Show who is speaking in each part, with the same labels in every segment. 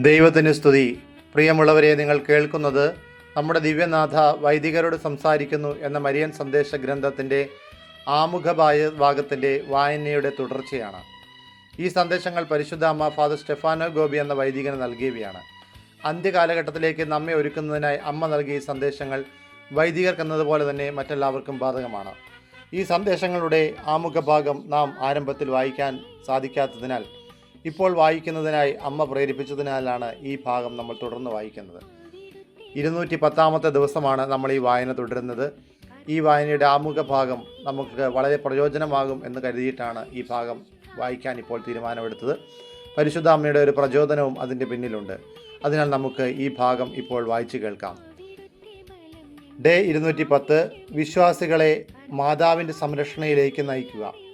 Speaker 1: ദൈവത്തിന് സ്തുതി. പ്രിയമുള്ളവരെ നിങ്ങൾ കേൾക്കുന്നത് നമ്മുടെ ദിവ്യനാഥ വൈദികരോട് സംസാരിക്കുന്നു എന്ന മരിയൻ സന്ദേശ ഗ്രന്ഥത്തിന്റെ ആമുഖ ഭായ- ഭാഗത്തിന്റെ വായനയുടെ തുടർച്ചയാണ്. ഈ സന്ദേശങ്ങൾ പരിശുദ്ധ അമ്മ ഫാദർ സ്റ്റെഫാനോ ഗോപി എന്ന വൈദികന് നൽകിയവയാണ്. അന്ത്യകാലഘട്ടത്തിലേക്ക് നമ്മെ ഒരുക്കുന്നതിനായി അമ്മ നൽകിയ സന്ദേശങ്ങൾ വൈദികർക്കെന്നതുപോലെ തന്നെ മറ്റെല്ലാവർക്കും ബാധകമാണ്. ഈ സന്ദേശങ്ങളുടെ ആമുഖ ഭാഗം നാം ആരംഭത്തിൽ വായിക്കാൻ സാധിക്കാത്തതിനാൽ ഇപ്പോൾ വായിക്കുന്നതിനായി അമ്മ പ്രേരിപ്പിച്ചതിനാലാണ് ഈ ഭാഗം നമ്മൾ തുടർന്ന് വായിക്കുന്നത്. ഇരുന്നൂറ്റി പത്താമത്തെ ദിവസമാണ് നമ്മൾ ഈ വായന തുടരുന്നത്. ഈ വായനയുടെ ആമുഖ ഭാഗം നമുക്ക് വളരെ പ്രയോജനമാകും എന്ന് കരുതിയിട്ടാണ് ഈ ഭാഗം വായിക്കാൻ ഇപ്പോൾ തീരുമാനമെടുത്തത്. പരിശുദ്ധ അമ്മയുടെ ഒരു പ്രചോദനവും അതിന്റെ പിന്നിലുണ്ട്. അതിനാൽ നമുക്ക് ഈ ഭാഗം ഇപ്പോൾ വായിച്ചു കേൾക്കാം. ഡേ ഇരുന്നൂറ്റി പത്ത് വിശ്വാസികളെ മാതാവിന്റെ സംരക്ഷണയിലേക്ക് നയിക്കുക.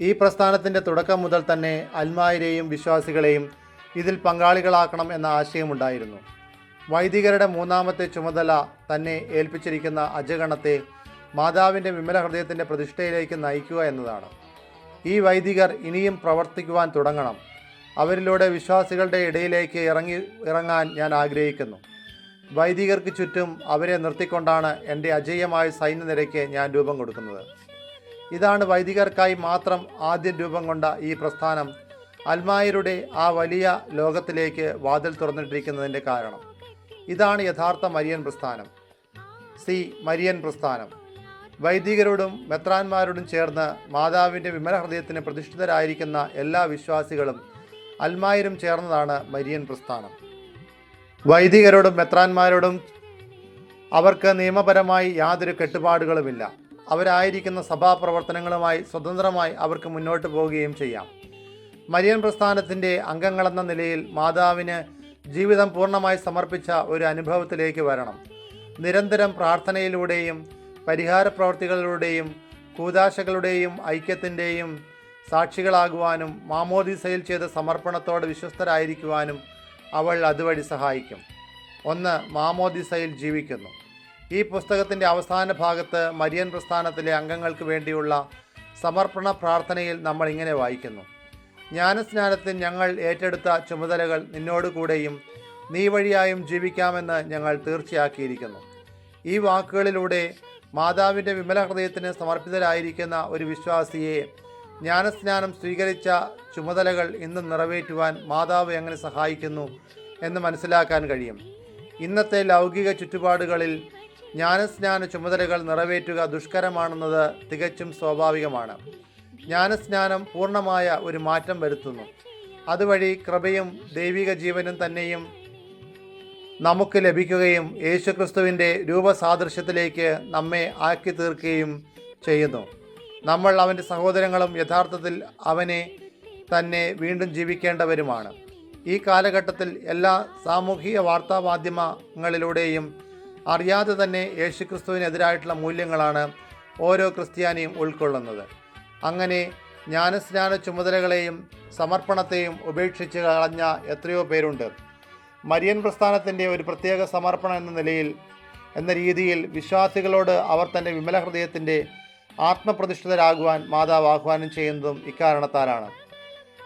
Speaker 1: ഈ പ്രസ്ഥാനത്തിന്റെ തുടക്കം മുതൽ തന്നെ അൽമായരെയും വിശ്വാസികളെയും ഇതിൽ പങ്കാളികളാക്കണം എന്ന ആശയമുണ്ടായിരുന്നു. വൈദികരുടെ മൂന്നാമത്തെ ചുമതല തന്നെ ഏൽപ്പിച്ചിരിക്കുന്ന അജഗണത്തെ മാതാവിന്റെ വിമല ഹൃദയത്തിന്റെ പ്രതിഷ്ഠയിലേക്ക് നയിക്കുക എന്നതാണ്. ഈ വൈദികർ ഇനിയും പ്രവർത്തിക്കുവാൻ തുടങ്ങണം. അവരിലൂടെ വിശ്വാസികളുടെ ഇടയിലേക്ക് ഇറങ്ങി ഇറങ്ങാൻ ഞാൻ ആഗ്രഹിക്കുന്നു. വൈദികർക്ക് ചുറ്റും അവരെ നിർത്തിക്കൊണ്ടാണ് എന്റെ അജയ്യമായ സൈന്യനിരയ്ക്ക് ഞാൻ രൂപം കൊടുക്കുന്നത്. ഇതാണ് വൈദികർക്കായി മാത്രം ആദ്യം രൂപം കൊണ്ട ഈ പ്രസ്ഥാനം. അൽമായരുടെ ആ വലിയ ലോകത്തിലേക്ക് വാതിൽ തുറന്നിട്ടിരിക്കുന്നതിന്റെ കാരണം. ഇതാണ് യഥാർത്ഥ മരിയൻ പ്രസ്ഥാനം. സി. മരിയൻ പ്രസ്ഥാനം. വൈദികരോടും മെത്രാന്മാരോടും ചേർന്ന് മാതാവിന്റെ വിമല ഹൃദയത്തിന് പ്രതിഷ്ഠിതരായിരിക്കുന്ന എല്ലാ വിശ്വാസികളും അൽമായരും ചേർന്നതാണ് മരിയൻ പ്രസ്ഥാനം. വൈദികരോടും മെത്രാന്മാരോടും അവർക്ക് നിയമപരമായി യാതൊരു കെട്ടുപാടുകളുമില്ല. അവരായിരിക്കുന്ന സഭാപ്രവർത്തനങ്ങളുമായി സ്വതന്ത്രമായി അവർക്ക് മുന്നോട്ട് പോവുകയും ചെയ്യാം. മരിയൻ പ്രസ്ഥാനത്തിന്റെ അംഗങ്ങളെന്ന നിലയിൽ മാതാവിന് ജീവിതം പൂർണമായി സമർപ്പിച്ച ഒരു അനുഭവത്തിലേക്ക് വരണം. നിരന്തരം പ്രാർത്ഥനയിലൂടെയും പരിഹാര പ്രവർത്തികളിലൂടെയും കൂതാശകളുടെയും ഐക്യത്തിന്റെയും സാക്ഷികളാകുവാനും മാമോദിസയിൽ ചെയ്ത സമർപ്പണത്തോട് വിശ്വസ്തരായിരിക്കുവാനും അവൾ അതുവഴി സഹായിക്കും. ഒന്ന് മാമോദിസയിൽ ജീവിക്കുന്നു. ഈ പുസ്തകത്തിന്റെ അവസാന ഭാഗത്ത് മരിയൻ പ്രസ്ഥാനത്തിലെ അംഗങ്ങൾക്ക് വേണ്ടിയുള്ള സമർപ്പണ പ്രാർത്ഥനയിൽ നമ്മൾ ഇങ്ങനെ വായിക്കുന്നു. ജ്ഞാനസ്നാനത്തിൽ ഞങ്ങൾ ഏറ്റെടുത്ത ചുമതലകൾ നിന്നോട് കൂടെയും നീ വഴിയായും ജീവിക്കാമെന്ന് ഞങ്ങൾ തീർച്ചയാക്കിയിരിക്കുന്നു. ഈ വാക്കുകളിലൂടെ മാതാവിന്റെ വിമല ഹൃദയത്തിന് സമർപ്പിതരായിരിക്കുന്ന ഒരു വിശ്വാസിയെ ജ്ഞാനസ്നാനം സ്വീകരിച്ച ചുമതലകൾ ഇന്നും നിറവേറ്റുവാൻ മാതാവ് എങ്ങനെ സഹായിക്കുന്നു എന്ന് മനസ്സിലാക്കാൻ കഴിയും. ഇന്നത്തെ ലൗകിക ചുറ്റുപാടുകളിൽ ജ്ഞാനസ്നാന ചുമതലകൾ നിറവേറ്റുക ദുഷ്കരമാണെന്നത് തികച്ചും സ്വാഭാവികമാണ്. ജ്ഞാനസ്നാനം പൂർണമായ ഒരു മാറ്റം വരുത്തുന്നു. അതുവഴി കൃപയും ദൈവിക ജീവനും തന്നെയും നമുക്ക് ലഭിക്കുകയും യേശുക്രിസ്തുവിന്റെ രൂപസാദൃശ്യത്തിലേക്ക് നമ്മെ ആക്കി തീർക്കുകയും ചെയ്യുന്നു. നമ്മൾ അവന്റെ സഹോദരങ്ങളും യഥാർത്ഥത്തിൽ അവനെ തന്നെ വീണ്ടും ജീവിക്കേണ്ടവരുമാണ്. ഈ കാലഘട്ടത്തിൽ എല്ലാ സാമൂഹിക വാർത്താ മാധ്യമങ്ങളിലൂടെയും അറിയാതെ തന്നെ യേശുക്രിസ്തുവിനെതിരായിട്ടുള്ള മൂല്യങ്ങളാണ് ഓരോ ക്രിസ്ത്യാനിയും ഉൾക്കൊള്ളുന്നത്. അങ്ങനെ ജ്ഞാനസ്നാന ചുമതലകളെയും സമർപ്പണത്തെയും ഉപേക്ഷിച്ച് കളഞ്ഞ എത്രയോ പേരുണ്ട്. മരിയൻ പ്രസ്ഥാനത്തിന്റെ ഒരു പ്രത്യേക സമർപ്പണം എന്ന നിലയിൽ എന്ന രീതിയിൽ വിശ്വാസികളോട് അവർ തന്റെ വിമല ഹൃദയത്തിന്റെ ആത്മപ്രതിഷ്ഠിതരാകുവാൻ മാതാവ് ആഹ്വാനം ചെയ്യുന്നതും ഇക്കാരണത്താലാണ്.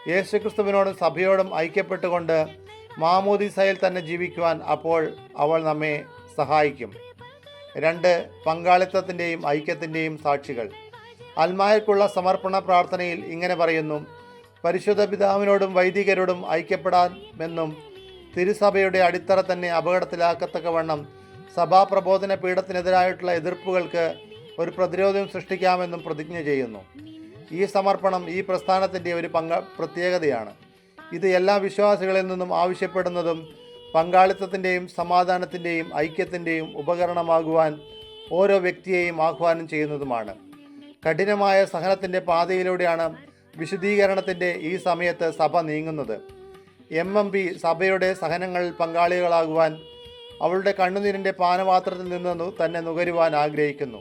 Speaker 1: യേശുക്രിസ്തുവിനോടും സഭയോടും ഐക്യപ്പെട്ടുകൊണ്ട് മാമോദിസയിൽ തന്നെ ജീവിക്കുവാൻ അപ്പോൾ അവൾ നമ്മെ സഹായിക്കും. രണ്ട് പങ്കാളിത്തത്തിന്റെയും ഐക്യത്തിന്റെയും സാക്ഷികൾ. അൽമായക്കുള്ള സമർപ്പണ പ്രാർത്ഥനയിൽ ഇങ്ങനെ പറയുന്നു പരിശുദ്ധ പിതാവിനോടും വൈദികരോടും ഐക്യപ്പെടാമെന്നും തിരുസഭയുടെ അടിത്തറ തന്നെ അപകടത്തിലാക്കത്തക്കവണ്ണം സഭാപ്രബോധന പീഠത്തിനെതിരായിട്ടുള്ള എതിർപ്പുകൾക്ക് ഒരു പ്രതിരോധം സൃഷ്ടിക്കാമെന്നും പ്രതിജ്ഞ ചെയ്യുന്നു. ഈ സമർപ്പണം ഈ പ്രസ്ഥാനത്തിന്റെ ഒരു പങ്ക പ്രത്യേകതയാണ്. ഇത് എല്ലാ വിശ്വാസികളിൽ നിന്നും ആവശ്യപ്പെടുന്നതും പങ്കാളിത്തത്തിന്റെയും സമാധാനത്തിന്റെയും ഐക്യത്തിന്റെയും ഉപകരണമാകുവാൻ ഓരോ വ്യക്തിയെയും ആഹ്വാനം ചെയ്യുന്നതുമാണ്. കഠിനമായ സഹനത്തിന്റെ പാതയിലൂടെയാണ് വിശദീകരണത്തിന്റെ ഈ സമയത്ത് സഭ നീങ്ങുന്നത്. എം എം പി സഭയുടെ സഹനങ്ങളിൽ പങ്കാളികളാകുവാൻ അവളുടെ കണ്ണുനീരിന്റെ പാനപാത്രത്തിൽ നിന്ന് തന്നെ നുകരുവാൻ ആഗ്രഹിക്കുന്നു.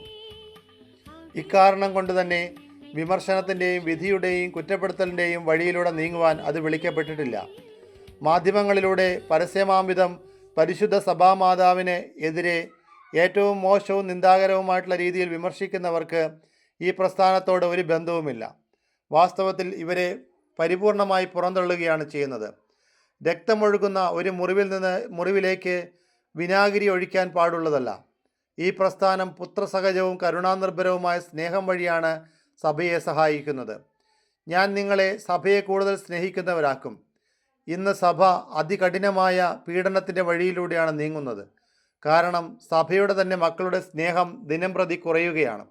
Speaker 1: ഇക്കാരണം കൊണ്ട് തന്നെ വിമർശനത്തിന്റെയും വിധിയുടെയും കുറ്റപ്പെടുത്തലിന്റെയും വഴിയിലൂടെ നീങ്ങുവാൻ അത് വിളിക്കപ്പെട്ടിട്ടില്ല. മാധ്യമങ്ങളിലൂടെ പരസ്യമാംവിധം പരിശുദ്ധ സഭാമാതാവിന് എതിരെ ഏറ്റവും മോശവും നിന്ദാകരവുമായിട്ടുള്ള രീതിയിൽ വിമർശിക്കുന്നവർക്ക് ഈ പ്രസ്ഥാനത്തോട് ഒരു ബന്ധവുമില്ല. വാസ്തവത്തിൽ ഇവരെ പരിപൂർണമായി പുറന്തള്ളുകയാണ് ചെയ്യുന്നത്. രക്തമൊഴുകുന്ന ഒരു മുറിവിൽ നിന്ന് മുറിവിലേക്ക് വിനാഗിരി ഒഴിക്കാൻ പാടുള്ളതല്ല. ഈ പ്രസ്ഥാനം പുത്രസഹജവും കരുണാനിർഭരവുമായ സ്നേഹം വഴിയാണ് സഭയെ സഹായിക്കുന്നത്. ഞാൻ നിങ്ങളെ സഭയെ കൂടുതൽ സ്നേഹിക്കുന്നവരാക്കും. ഇന്ന് സഭ അതികഠിനമായ പീഡനത്തിന്റെ വഴിയിലൂടെയാണ് നീങ്ങുന്നത്. കാരണം സഭയുടെ തന്നെ മക്കളുടെ സ്നേഹം ദിനം പ്രതി കുറയുകയാണ്.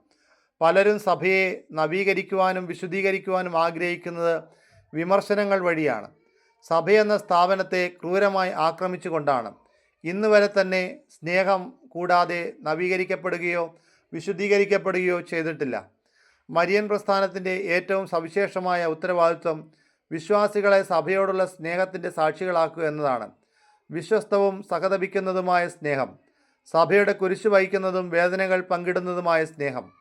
Speaker 1: പലരും സഭയെ നവീകരിക്കുവാനും വിശുദ്ധീകരിക്കുവാനും ആഗ്രഹിക്കുന്നത് വിമർശനങ്ങൾ വഴിയാണ്. സഭയെന്ന സ്ഥാപനത്തെ ക്രൂരമായി ആക്രമിച്ചുകൊണ്ടാണ്. ഇന്ന് വരെ തന്നെ സ്നേഹം കൂടാതെ നവീകരിക്കപ്പെടുകയോ വിശുദ്ധീകരിക്കപ്പെടുകയോ ചെയ്തിട്ടില്ല. മരിയൻ പ്രസ്ഥാനത്തിന്റെ ഏറ്റവും സവിശേഷമായ ഉത്തരവാദിത്വം വിശ്വാസികളെ സഭയോടുള്ള സ്നേഹത്തിന്റെ സാക്ഷികളാക്കുക എന്നതാണ്. വിശ്വസ്തവും സഹതപിക്കുന്നതുമായ സ്നേഹം. സഭയുടെ കുരിശു വഹിക്കുന്നതും വേദനകൾ പങ്കിടുന്നതുമായ സ്നേഹം.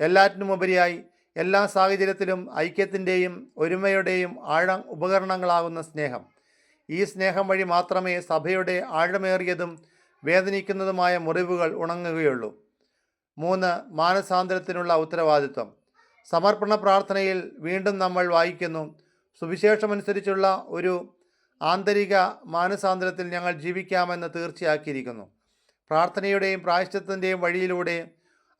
Speaker 1: എല്ലാറ്റിനുമുപരിയായി എല്ലാ സാഹചര്യത്തിലും ഐക്യത്തിന്റെയും ഒരുമയുടെയും ആഴ ഉപകരണങ്ങളാകുന്ന സ്നേഹം. ഈ സ്നേഹം വഴി മാത്രമേ സഭയുടെ ആഴമേറിയതും വേദനിക്കുന്നതുമായ മുറിവുകൾ ഉണങ്ങുകയുള്ളൂ. മൂന്ന് മാനസാന്തരത്തിനുള്ള ഉത്തരവാദിത്വം. സമർപ്പണ പ്രാർത്ഥനയിൽ വീണ്ടും നമ്മൾ വായിക്കുന്നു സുവിശേഷമനുസരിച്ചുള്ള ഒരു ആന്തരിക മാനസാന്തരത്തിൽ ഞങ്ങൾ ജീവിക്കാമെന്ന് തീർച്ചയാക്കിയിരിക്കുന്നു. പ്രാർത്ഥനയുടെയും പ്രായശ്ചിത്തത്തിന്റെയും വഴിയിലൂടെ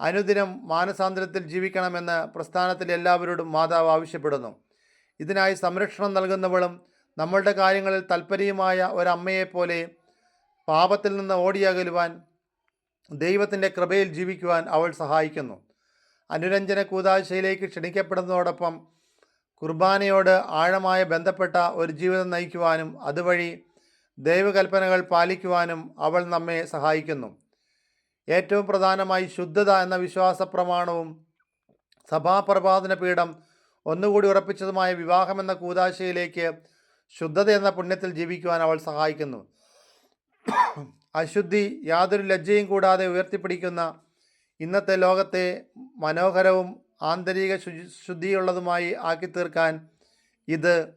Speaker 1: അനുദിനം മാനസാന്തരത്തിൽ ജീവിക്കണമെന്ന് പ്രസ്ഥാനത്തിൽ എല്ലാവരോടും മാതാവ് ആവശ്യപ്പെടുന്നു. ഇതിനായി സംരക്ഷണം നൽകുന്നവളും നമ്മളുടെ കാര്യങ്ങളിൽ തൽപ്പര്യമായ ഒരമ്മയെപ്പോലെ പാപത്തിൽ നിന്ന് ഓടിയകലുവാൻ ദൈവത്തിന്റെ കൃപയിൽ ജീവിക്കുവാൻ അവൾ സഹായിക്കുന്നു. അനുരഞ്ജന കൂതാശയിലേക്ക് ക്ഷണിക്കപ്പെടുന്നതോടൊപ്പം കുർബാനയോട് ആഴമായ ബന്ധപ്പെട്ട ഒരു ജീവിതം നയിക്കുവാനും അതുവഴി ദൈവകൽപ്പനകൾ പാലിക്കുവാനും അവൾ നമ്മെ സഹായിക്കുന്നു. ഏറ്റവും പ്രധാനമായി ശുദ്ധത എന്ന വിശ്വാസ പ്രമാണവും സഭാപ്രഭാതന പീഠം ഒന്നുകൂടി ഉറപ്പിച്ചതുമായ വിവാഹം എന്ന കൂതാശയിലേക്ക് ശുദ്ധത എന്ന പുണ്യത്തിൽ ജീവിക്കുവാൻ അവൾ സഹായിക്കുന്നു. അശുദ്ധി യാതൊരു ലജ്ജയും കൂടാതെ ഉയർത്തിപ്പിടിക്കുന്ന ഇന്നത്തെ ലോകത്തെ മനോഹരവും ആന്തരിക ശുദ്ധിയുള്ളതുമായി ആക്കി തീർക്കാൻ ഇത്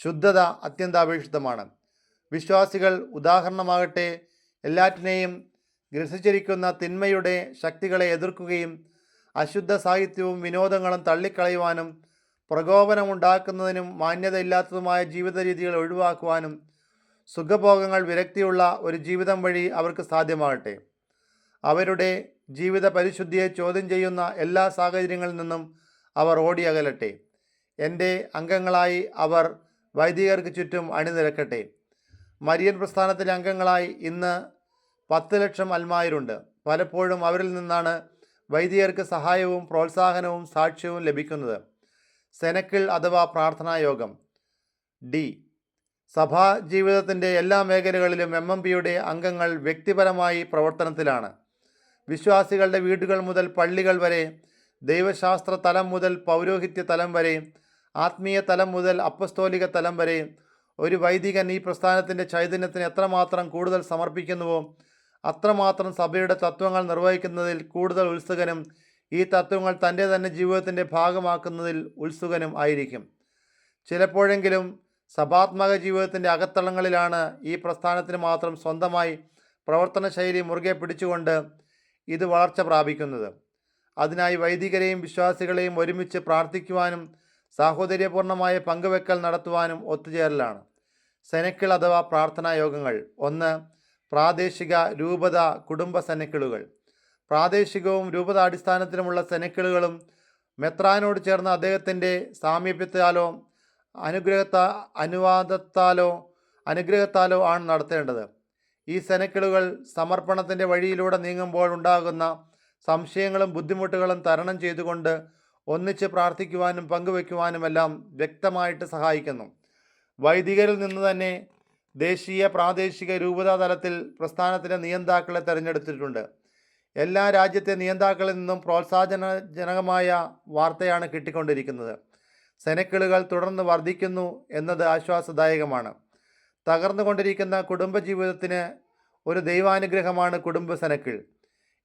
Speaker 1: ശുദ്ധത അത്യന്താപേക്ഷിതമാണ്. വിശ്വാസികൾ ഉദാഹരണമാകട്ടെ എല്ലാറ്റിനെയും ഗ്രസിച്ചിരിക്കുന്ന തിന്മയുടെ ശക്തികളെ എതിർക്കുകയും അശുദ്ധ സാഹിത്യവും വിനോദങ്ങളും തള്ളിക്കളയുവാനും പ്രകോപനമുണ്ടാക്കുന്നതിനും മാന്യതയില്ലാത്തതുമായ ജീവിത രീതികൾ ഒഴിവാക്കുവാനും സുഖഭോഗങ്ങൾ വിരക്തിയുള്ള ഒരു ജീവിതം വഴി അവർക്ക് സാധ്യമാകട്ടെ. അവരുടെ ജീവിത പരിശുദ്ധിയെ ചോദ്യം ചെയ്യുന്ന എല്ലാ സാഹചര്യങ്ങളിൽ നിന്നും അവർ ഓടിയകലട്ടെ. എന്റെ അംഗങ്ങളായി അവർ വൈദികർക്ക് ചുറ്റും അണിനിരക്കട്ടെ. മരിയൻ പ്രസ്ഥാനത്തിലെ അംഗങ്ങളായി ഇന്ന് പത്ത് ലക്ഷം അൽമായരുണ്ട്. പലപ്പോഴും അവരിൽ നിന്നാണ് വൈദികർക്ക് സഹായവും പ്രോത്സാഹനവും സാക്ഷ്യവും ലഭിക്കുന്നത്. സെനക്കിൾ അഥവാ പ്രാർത്ഥനായോഗം ഡി. സഭാ ജീവിതത്തിന്റെ എല്ലാ മേഖലകളിലും എം എം പിയുടെ അംഗങ്ങൾ വ്യക്തിപരമായി പ്രവർത്തനത്തിലാണ്. വിശ്വാസികളുടെ വീടുകൾ മുതൽ പള്ളികൾ വരെ ദൈവശാസ്ത്ര തലം മുതൽ പൗരോഹിത്യ തലം വരെ ആത്മീയ തലം മുതൽ അപ്പസ്തോലിക തലം വരെ ഒരു വൈദികൻ ഈ പ്രസ്ഥാനത്തിന്റെ ചൈതന്യത്തിന് എത്രമാത്രം കൂടുതൽ സമർപ്പിക്കുന്നുവോ അത്രമാത്രം സഭയുടെ തത്വങ്ങൾ നിർവഹിക്കുന്നതിൽ കൂടുതൽ ഉത്സുകനും ഈ തത്വങ്ങൾ തന്റെ തന്നെ ജീവിതത്തിന്റെ ഭാഗമാക്കുന്നതിൽ ഉത്സുകനും ആയിരിക്കും. ചിലപ്പോഴെങ്കിലും സഭാത്മക ജീവിതത്തിന്റെ അകത്തളങ്ങളിലാണ് ഈ പ്രസ്ഥാനത്തിന് മാത്രം സ്വന്തമായി പ്രവർത്തന ശൈലി മുറുകെ പിടിച്ചുകൊണ്ട് ഇത് വളർച്ച പ്രാപിക്കുന്നത്. അതിനായി വൈദികരെയും വിശ്വാസികളെയും ഒരുമിച്ച് പ്രാർത്ഥിക്കുവാനും സാഹോദര്യപൂർണമായ പങ്കുവെക്കൽ നടത്തുവാനും ഒത്തുചേരലാണ്. സെനക്കിൾ അഥവാ പ്രാർത്ഥനാ യോഗങ്ങൾ. ഒന്ന് പ്രാദേശിക രൂപത കുടുംബ സെനക്കിളുകൾ. പ്രാദേശികവും രൂപത അടിസ്ഥാനത്തിലുമുള്ള സെനക്കിളുകളും മെത്രാനോട് ചേർന്ന അദ്ദേഹത്തിന്റെ സാമീപ്യത്താലോ അനുഗ്രഹത്താ അനുവാദത്താലോ അനുഗ്രഹത്താലോ ആണ് നടത്തേണ്ടത്. ഈ സെനക്കിളുകൾ സമർപ്പണത്തിന്റെ വഴിയിലൂടെ നീങ്ങുമ്പോൾ ഉണ്ടാകുന്ന സംശയങ്ങളും ബുദ്ധിമുട്ടുകളും തരണം ചെയ്തുകൊണ്ട് ഒന്നിച്ച് പ്രാർത്ഥിക്കുവാനും പങ്കുവയ്ക്കുവാനുമെല്ലാം വ്യക്തമായിട്ട് സഹായിക്കുന്നു. വൈദികരിൽ നിന്ന് തന്നെ ദേശീയ പ്രാദേശിക രൂപതാ തലത്തിൽ പ്രസ്ഥാനത്തിന്റെ നിയന്താക്കളെ തിരഞ്ഞെടുത്തിട്ടുണ്ട്. എല്ലാ രാജ്യത്തെ നിയന്താക്കളിൽ നിന്നും പ്രോത്സാഹനജനകമായ വാർത്തയാണ് കിട്ടിക്കൊണ്ടിരിക്കുന്നത്. സെനക്കിളുകൾ തുടർന്ന് വർദ്ധിക്കുന്നു എന്നത് ആശ്വാസദായകമാണ്. തകർന്നുകൊണ്ടിരിക്കുന്ന കുടുംബജീവിതത്തിന് ഒരു ദൈവാനുഗ്രഹമാണ് കുടുംബസനക്കിൾ.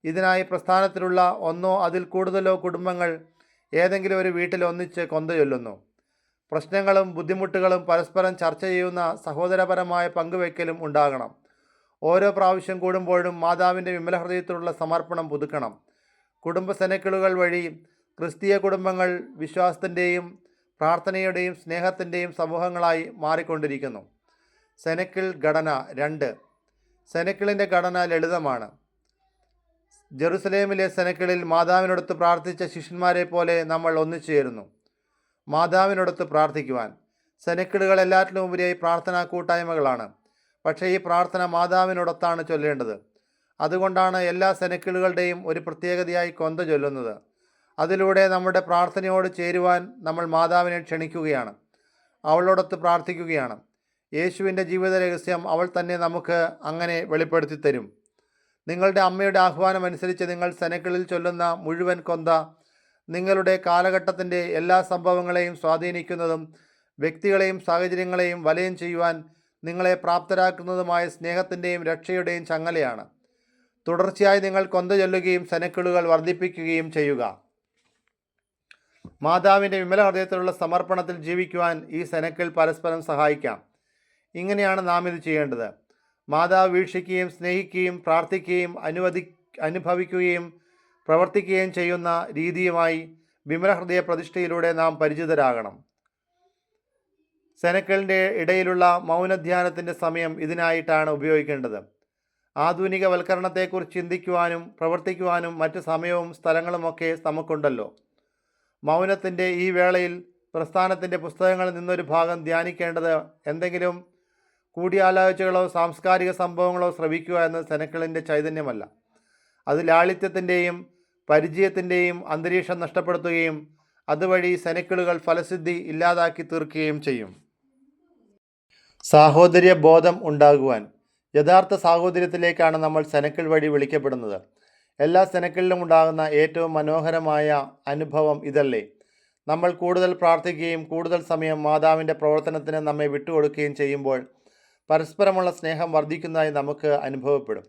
Speaker 1: ഇതിനായി പ്രസ്ഥാനത്തിലുള്ള ഒന്നോ അതിൽ കൂടുതലോ കുടുംബങ്ങൾ ഏതെങ്കിലും ഒരു വീട്ടിൽ ഒന്നിച്ച് കൊന്തചൊല്ലുന്നു പ്രശ്നങ്ങളും ബുദ്ധിമുട്ടുകളും പരസ്പരം ചർച്ച ചെയ്യുന്ന സഹോദരപരമായ പങ്കുവയ്ക്കലും ഉണ്ടാകണം. ഓരോ പ്രാവശ്യം കൂടുമ്പോഴും മാതാവിന്റെ വിമല ഹൃദയത്തിലുള്ള സമർപ്പണം പുതുക്കണം. കുടുംബസനക്കിളുകൾ വഴി ക്രിസ്തീയ കുടുംബങ്ങൾ വിശ്വാസത്തിന്റെയും പ്രാർത്ഥനയുടെയും സ്നേഹത്തിന്റെയും സമൂഹങ്ങളായി മാറിക്കൊണ്ടിരിക്കുന്നു. സെനക്കിൾ ഘടന രണ്ട്. സെനക്കിളിന്റെ ഘടന ലളിതമാണ്. ജെറുസലേമിലെ സെനക്കിളിൽ മാതാവിനോടൊത്ത് പ്രാർത്ഥിച്ച ശിഷ്യന്മാരെ പോലെ നമ്മൾ ഒന്നിച്ചുചേരുന്നു മാതാവിനോടൊത്ത് പ്രാർത്ഥിക്കുവാൻ. സെനക്കിളുകൾ എല്ലാറ്റിലും ഉപരിയായി പ്രാർത്ഥനാ കൂട്ടായ്മകളാണ്. പക്ഷേ ഈ പ്രാർത്ഥന മാതാവിനോടൊത്താണ് ചൊല്ലേണ്ടത്. അതുകൊണ്ടാണ് എല്ലാ സെനക്കിളുകളുടെയും ഒരു പ്രത്യേകതയായി കൊന്ത ചൊല്ലുന്നത്. അതിലൂടെ നമ്മുടെ പ്രാർത്ഥനയോട് ചേരുവാൻ നമ്മൾ മാതാവിനെ ക്ഷണിക്കുകയാണ്. അവളോടൊത്ത് പ്രാർത്ഥിക്കുകയാണ്. യേശുവിന്റെ ജീവിത രഹസ്യം അവൾ തന്നെ നമുക്ക് അങ്ങനെ വെളിപ്പെടുത്തി തരും നിങ്ങളുടെ അമ്മയുടെ ആഹ്വാനം അനുസരിച്ച് നിങ്ങൾ സെനക്കിളിൽ ചൊല്ലുന്ന മുഴുവൻ കൊന്ത നിങ്ങളുടെ കാലഘട്ടത്തിന്റെ എല്ലാ സംഭവങ്ങളെയും സ്വാധീനിക്കുന്നതും വ്യക്തികളെയും സാഹചര്യങ്ങളെയും വലയം ചെയ്യുവാൻ നിങ്ങളെ പ്രാപ്തരാക്കുന്നതുമായ സ്നേഹത്തിന്റെയും രക്ഷയുടെയും ചങ്ങലയാണ്. തുടർച്ചയായി നിങ്ങൾ കൊന്ത ചൊല്ലുകയും സെനക്കിളുകൾ വർദ്ധിപ്പിക്കുകയും ചെയ്യുക. മാതാവിന്റെ വിമല ഹൃദയത്തിലുള്ള സമർപ്പണത്തിൽ ജീവിക്കുവാൻ ഈ സെനക്കിൾ പരസ്പരം സഹായിക്കാം. ഇങ്ങനെയാണ് നാം ഇത് ചെയ്യേണ്ടത്. മാതാവ് വീക്ഷിക്കുകയും സ്നേഹിക്കുകയും പ്രാർത്ഥിക്കുകയും അനുവദി അനുഭവിക്കുകയും പ്രവർത്തിക്കുകയും ചെയ്യുന്ന രീതിയുമായി വിമലഹൃദയ പ്രതിഷ്ഠയിലൂടെ നാം പരിചിതരാകണം. സെനക്കളിന്റെ ഇടയിലുള്ള മൗനധ്യാനത്തിന്റെ സമയം ഇതിനായിട്ടാണ് ഉപയോഗിക്കേണ്ടത്. ആധുനികവൽക്കരണത്തെക്കുറിച്ച് ചിന്തിക്കുവാനും പ്രവർത്തിക്കുവാനും മറ്റ് സമയവും സ്ഥലങ്ങളുമൊക്കെ നമുക്കുണ്ടല്ലോ. മൗനത്തിന്റെ ഈ വേളയിൽ പ്രസ്ഥാനത്തിന്റെ പുസ്തകങ്ങളിൽ നിന്നൊരു ഭാഗം ധ്യാനിക്കേണ്ടത് എന്തെങ്കിലും കൂടിയാലോചനകളോ സാംസ്കാരിക സംഭവങ്ങളോ ശ്രവിക്കുക എന്നത് സെനക്കളിന്റെ ചൈതന്യമല്ല. അത് ലാളിത്യത്തിന്റെയും പരിചയത്തിന്റെയും അന്തരീക്ഷം നഷ്ടപ്പെടുത്തുകയും അതുവഴി സെനക്കിളുകൾ ഫലസിദ്ധി ഇല്ലാതാക്കി തീർക്കുകയും ചെയ്യും. സാഹോദര്യ ബോധം ഉണ്ടാകുവാൻ യഥാർത്ഥ സാഹോദര്യത്തിലേക്കാണ് നമ്മൾ സെനക്കിൾ വഴി വിളിക്കപ്പെടുന്നത്. എല്ലാ സെനക്കിളിലും ഉണ്ടാകുന്ന ഏറ്റവും മനോഹരമായ അനുഭവം ഇതല്ലേ. നമ്മൾ കൂടുതൽ പ്രാർത്ഥിക്കുകയും കൂടുതൽ സമയം മാതാവിന്റെ പ്രവർത്തനത്തിന് നമ്മെ വിട്ടുകൊടുക്കുകയും ചെയ്യുമ്പോൾ പരസ്പരമുള്ള സ്നേഹം വർദ്ധിക്കുന്നതായി നമുക്ക് അനുഭവപ്പെടും.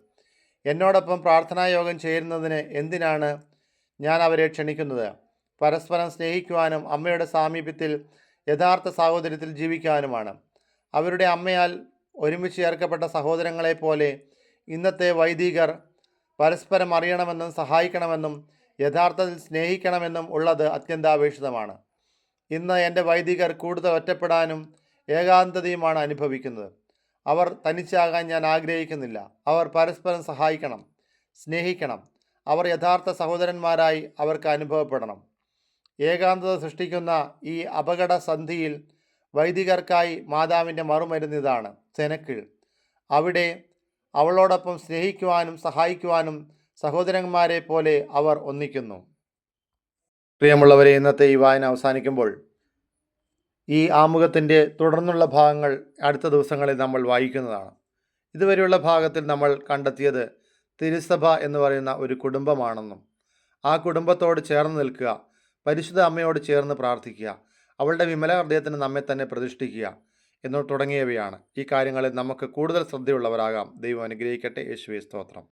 Speaker 1: എന്നോടൊപ്പം പ്രാർത്ഥനായോഗം ചേരുന്നതിന് എന്തിനാണ് ഞാൻ അവരെ ക്ഷണിക്കുന്നത്? പരസ്പരം സ്നേഹിക്കുവാനും അമ്മയുടെ സാമീപ്യത്തിൽ യഥാർത്ഥ സാഹോദര്യത്തിൽ ജീവിക്കാനുമാണ് അവരുടെ അമ്മയാൽ ഒരുമിച്ച് ചേർക്കപ്പെട്ട സഹോദരങ്ങളെ പോലെ ഇന്നത്തെ വൈദികർ പരസ്പരം അറിയണമെന്നും സഹായിക്കണമെന്നും യഥാർത്ഥത്തിൽ സ്നേഹിക്കണമെന്നും ഉള്ളത് അത്യന്താപേക്ഷിതമാണ്. ഇന്ന് എന്റെ വൈദികർ കൂടുതൽ ഒറ്റപ്പെടാനും ഏകാന്തതയുമാണ് അനുഭവിക്കുന്നത്. അവർ തനിച്ചാകാൻ ഞാൻ ആഗ്രഹിക്കുന്നില്ല. അവർ പരസ്പരം സഹായിക്കണം സ്നേഹിക്കണം. അവർ യഥാർത്ഥ സഹോദരന്മാരായി അവർക്ക് അനുഭവപ്പെടണം. ഏകാന്തത സൃഷ്ടിക്കുന്ന ഈ അപകട സന്ധിയിൽ വൈദികർക്കായി മാതാവിന്റെ മറുമരുന്നിതാണ് സെനക്കിൾ. അവിടെ അവളോടൊപ്പം സ്നേഹിക്കുവാനും സഹായിക്കുവാനും സഹോദരന്മാരെ പോലെ അവർ ഒന്നിക്കുന്നു. പ്രിയമുള്ളവരെ ഇന്നത്തെ ഈ വായന അവസാനിക്കുമ്പോൾ ഈ ആമുഖത്തിന്റെ തുടർന്നുള്ള ഭാഗങ്ങൾ അടുത്ത ദിവസങ്ങളിൽ നമ്മൾ വായിക്കുന്നതാണ്. ഇതുവരെയുള്ള ഭാഗത്തിൽ നമ്മൾ കണ്ടെത്തിയത് തിരുസഭ എന്ന് പറയുന്ന ഒരു കുടുംബമാണെന്നും ആ കുടുംബത്തോട് ചേർന്ന് നിൽക്കുക പരിശുദ്ധ അമ്മയോട് ചേർന്ന് പ്രാർത്ഥിക്കുക അവളുടെ വിമല ഹൃദയത്തിന് നമ്മെ തന്നെ പ്രതിഷ്ഠിക്കുക എന്നു തുടങ്ങിയവയാണ് ഈ കാര്യങ്ങളിൽ നമുക്ക് കൂടുതൽ ശ്രദ്ധയുള്ളവരാകാം. ദൈവം അനുഗ്രഹിക്കട്ടെ. യേശുവെ സ്തോത്രം.